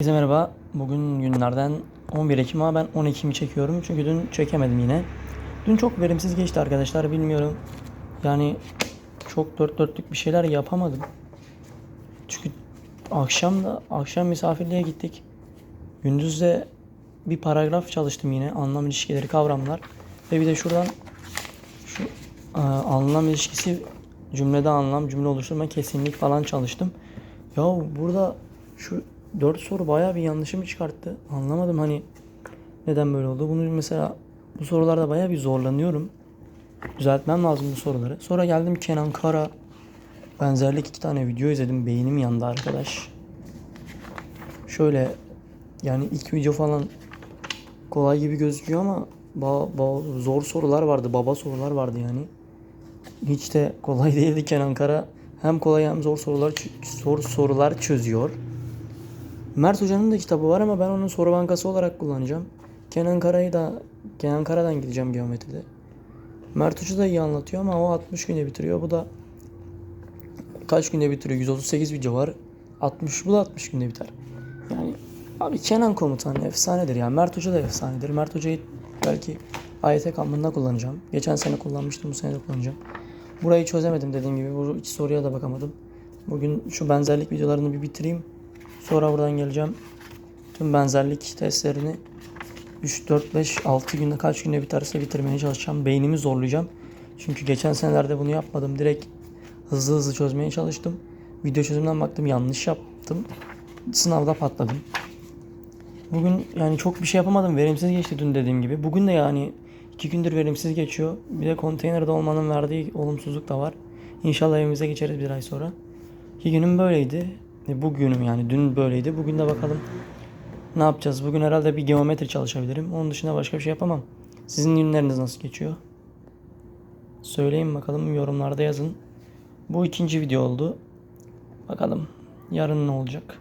Herkese merhaba. Bugün günlerden 11 Ekim ama ben 10 Ekim'i çekiyorum. Çünkü dün çekemedim yine. Dün çok verimsiz geçti arkadaşlar. Bilmiyorum. Yani çok dört dörtlük bir şeyler yapamadım. Çünkü akşam da akşam misafirliğe gittik. Gündüz de bir paragraf çalıştım yine. Anlam ilişkileri, kavramlar. Ve bir de şuradan şu e, anlam ilişkisi cümlede anlam, cümle oluşturma, kesinlik falan çalıştım. Ya burada şu dört soru bayağı bir yanlışımı çıkarttı. Anlamadım hani neden böyle oldu. Bunu mesela bu sorularda bayağı bir zorlanıyorum. Düzeltmem lazım bu soruları. Sonra geldim Kenan Kara. Benzerlik iki tane video izledim. Beynim yandı arkadaş. Şöyle yani ilk video falan kolay gibi gözüküyor ama ba- ba- zor sorular vardı. Baba sorular vardı yani. Hiç de kolay değildi Kenan Kara. Hem kolay hem zor sorular zor sorular çözüyor. Mert Hoca'nın da kitabı var ama ben onun soru bankası olarak kullanacağım. Kenan Kara'yı da Kenan Kara'dan gideceğim geometride. Mert Hoca da iyi anlatıyor ama o 60 günde bitiriyor. Bu da kaç günde bitiriyor? 138 video var. 60 bu da 60 günde biter. Yani abi Kenan komutan efsanedir ya. Mert Hoca da efsanedir. Mert Hoca'yı belki AYT kampında kullanacağım. Geçen sene kullanmıştım bu sene de kullanacağım. Burayı çözemedim dediğim gibi. Bu iki soruya da bakamadım. Bugün şu benzerlik videolarını bir bitireyim. Sonra buradan geleceğim. Tüm benzerlik testlerini 3, 4, 5, 6 günde kaç günde biterse bitirmeye çalışacağım. Beynimi zorlayacağım. Çünkü geçen senelerde bunu yapmadım. Direkt hızlı hızlı çözmeye çalıştım. Video çözümden baktım yanlış yaptım. Sınavda patladım. Bugün yani çok bir şey yapamadım. Verimsiz geçti dün dediğim gibi. Bugün de yani iki gündür verimsiz geçiyor. Bir de konteynerde olmanın verdiği olumsuzluk da var. İnşallah evimize geçeriz bir ay sonra. İki günüm böyleydi. Bugünüm yani dün böyleydi. Bugün de bakalım ne yapacağız. Bugün herhalde bir geometri çalışabilirim. Onun dışında başka bir şey yapamam. Sizin günleriniz nasıl geçiyor? Söyleyin bakalım yorumlarda yazın. Bu ikinci video oldu. Bakalım yarın ne olacak.